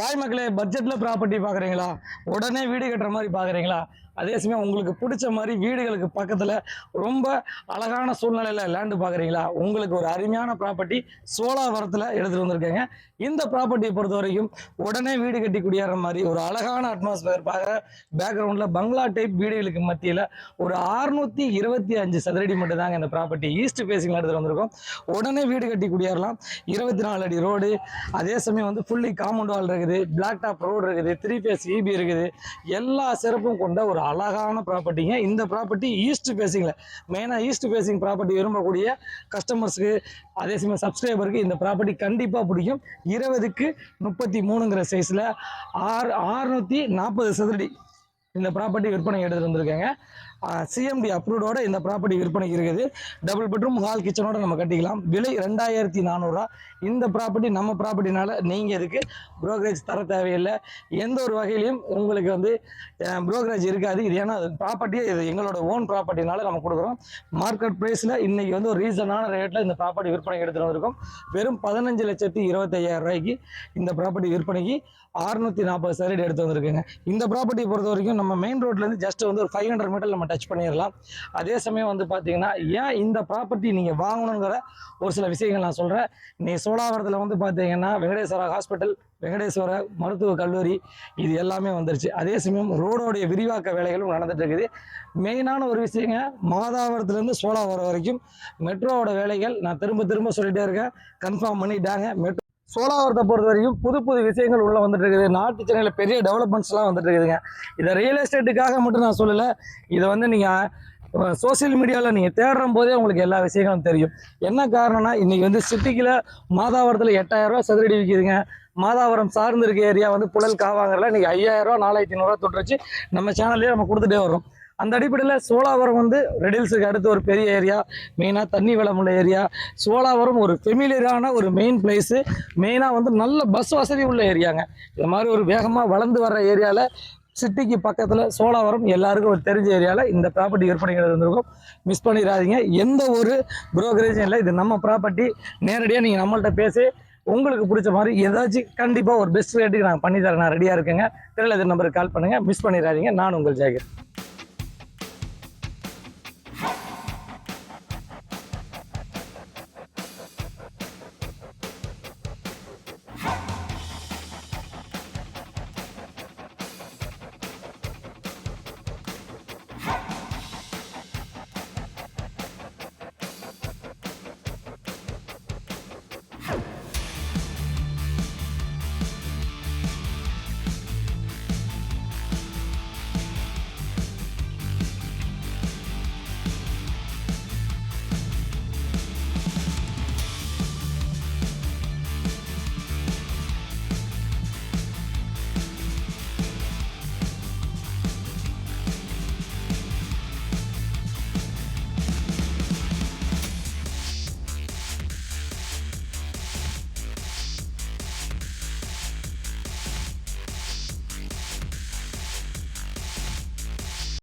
Hi மக்களே பட்ஜெட்டில் property பார்க்குறீங்களா உடனே வீடு கட்டுற மாதிரி பார்க்குறீங்களா அதே சமயம் உங்களுக்கு பிடிச்ச மாதிரி வீடுகளுக்கு பக்கத்தில் ரொம்ப அழகான சூழ்நிலையில் லேண்டு பார்க்குறீங்களா உங்களுக்கு ஒரு அருமையான ப்ராப்பர்ட்டி சோலாவரத்தில் எடுத்துகிட்டு வந்திருக்கேங்க. இந்த ப்ராப்பர்ட்டியை பொறுத்த வரைக்கும் உடனே வீடு கட்டி குடியேற மாதிரி ஒரு அழகான அட்மாஸ்பியர் பார்க்க பேக்ரவுண்டில் பங்களா டைப் வீடுகளுக்கு மத்தியில் ஒரு அறுநூத்தி இருபத்தி அஞ்சு சதுரடி மட்டும் தாங்க இந்த ப்ராப்பர்ட்டி ஈஸ்ட் ஃபேஸிங்கில் எடுத்துகிட்டு வந்திருக்கோம். உடனே வீடு கட்டி குடியேறலாம். இருபத்தி நாலு அடி ரோடு அதே சமயம் வந்து ஃபுல்லி காம்பவுண்ட் வால் இருக்குது. பிளாக் டாப் ரோடு இருக்குது த்ரீ ஃபேஸ் இபி இருக்குது. எல்லா சிறப்பும் கொண்ட ஒரு அழகான ப்ராப்பர்ட்டிங்க இந்த ப்ராப்பர்ட்டி ஈஸ்ட் ஃபேஸிங்கில் மெயினாக ஈஸ்ட் ஃபேஸிங் ப்ராப்பர்ட்டி விரும்பக்கூடிய கஸ்டமர்ஸுக்கு அதே சமயம் சப்ஸ்கிரைபருக்கு இந்த ப்ராப்பர்ட்டி கண்டிப்பாக பிடிக்கும். இருபதுக்கு முப்பத்தி மூணுங்கிற சைஸில் ஆறு ஆறுநூற்றி நாற்பது சதுரடி. இந்த ப்ராப்பர்ட்டி விற்பனை எடுத்துகிட்டு வந்திருக்காங்க. சிஎம்டி அப்ரூவோட இந்த ப்ராப்பர்ட்டி விற்பனைக்கு இருக்குது. டபுள் பெட்ரூம் ஹால் கிச்சனோட நம்ம கட்டிக்கலாம். விலை ரெண்டாயிரத்தி நானூறுரூவா இந்த ப்ராப்பர்ட்டி நம்ம ப்ராப்பர்ட்டினால நீங்கள் இதுக்கு ப்ரோக்கரேஜ் தர தேவையில்லை. எந்த ஒரு வகையிலையும் உங்களுக்கு வந்து ப்ரோக்கரேஜ் இருக்காது. இது ஏன்னா ப்ராப்பர்ட்டியே இது எங்களோட ஓன் ப்ராப்பர்ட்டினால நம்ம கொடுக்குறோம். மார்க்கெட் ப்ரைஸில் இன்றைக்கி வந்து ஒரு ரீசனான ரேட்டில் இந்த ப்ராப்பர்ட்டி விற்பனை எடுத்துகிட்டு வந்திருக்கோம். வெறும் பதினஞ்சு லட்சத்தி இருபத்தையாயிரம் ரூபாய்க்கு இந்த ப்ராப்பர்ட்டி விற்பனைக்கு அறுநூத்தி நாற்பது சதுரடி எடுத்து வந்திருக்குங்க. இந்த ப்ராப்பர்ட்டி பொறுத்த வரைக்கும் நம்ம மெயின் ரோட்லேருந்து ஜஸ்ட் வந்து ஒரு ஃபைவ் ஹண்ட்ரட் மீட்டர் நம்ம டச் பண்ணிடலாம். அதே சமயம் வந்து பார்த்தீங்கன்னா ஏன் இந்த ப்ராப்பர்ட்டி நீங்கள் வாங்கணுங்கிற ஒரு சில விஷயங்கள் நான் சொல்கிறேன் நீ சோழாவரத்தில் வந்து பார்த்தீங்கன்னா வெங்கடேஸ்வரா ஹாஸ்பிட்டல் வெங்கடேஸ்வர மருத்துவக் கல்லூரி இது எல்லாமே வந்துருச்சு. அதே சமயம் ரோடோடைய விரிவாக்க வேலைகளும் நடந்துட்டு இருக்குது. மெயினான ஒரு விஷயங்க மாதாவரத்துலேருந்து சோழாவரம் வரைக்கும் மெட்ரோவோட வேலைகள் நான் திரும்ப திரும்ப சொல்லிகிட்டே இருக்கேன். கன்ஃபார்ம் பண்ணிட்டாங்க. மெட்ரோ சோலாவரத்தை பொறுத்த வரைக்கும் புது புது விஷயங்கள் உள்ளே வந்துட்டு இருக்குது. நாட்டு சென்னையில் பெரிய டெவலப்மெண்ட்ஸ்லாம் வந்துட்டு இருக்குதுங்க. இதை ரியல் எஸ்டேட்டுக்காக மட்டும் நான் சொல்லலை. இதை வந்து நீங்கள் சோஷியல் மீடியாவில் நீங்கள் தேடுற போதே உங்களுக்கு எல்லா விஷயங்களும் தெரியும். என்ன காரணம்னா இன்றைக்கி வந்து சிட்டிக்கில் மாதாவரத்தில் எட்டாயிரரூவா சதுரடி விற்கிதுங்க மாதாவரம் சார்ந்து இருக்க ஏரியா வந்து புழல் காவாங்கல இன்றைக்கி ஐயாயிரரூவா நாலாயிரத்தி ஐநூறுரூவா தொட்டுருச்சு. நம்ம சேனல்லே நம்ம கொடுத்துட்டே வரோம் அந்த அடிப்படையில் சோழாவரம் வந்து ரெடில்ஸுக்கு அடுத்து ஒரு பெரிய ஏரியா மெயினாக தண்ணி வளம் உள்ள ஏரியா சோழாவரம் ஒரு ஃபெமிலியரான ஒரு மெயின் பிளேஸு மெயினாக வந்து நல்ல பஸ் வசதி உள்ள ஏரியாங்க இது மாதிரி ஒரு வேகமாக வளர்ந்து வர்ற ஏரியாவில் சிட்டிக்கு பக்கத்தில் சோழாவரம் எல்லாருக்கும் ஒரு தெரிஞ்ச ஏரியாவில் இந்த ப்ராப்பர்ட்டி விற்பனைகள் இருந்திருக்கும் மிஸ் பண்ணிடாதீங்க. எந்த ஒரு புரோக்கரேஜும் இல்லை இது நம்ம ப்ராப்பர்ட்டி நேரடியாக நீங்கள் நம்மள்கிட்ட பேசி உங்களுக்கு பிடிச்ச மாதிரி ஏதாச்சும் கண்டிப்பாக ஒரு பெஸ்ட் ரேட்டுக்கு நான் பண்ணி தரேன். நான் ரெடியாக இருக்கேங்க. தெரியல நம்பருக்கு கால் பண்ணுங்கள் மிஸ் பண்ணிடாதீங்க. நான் உங்கள் ஜாகிர்.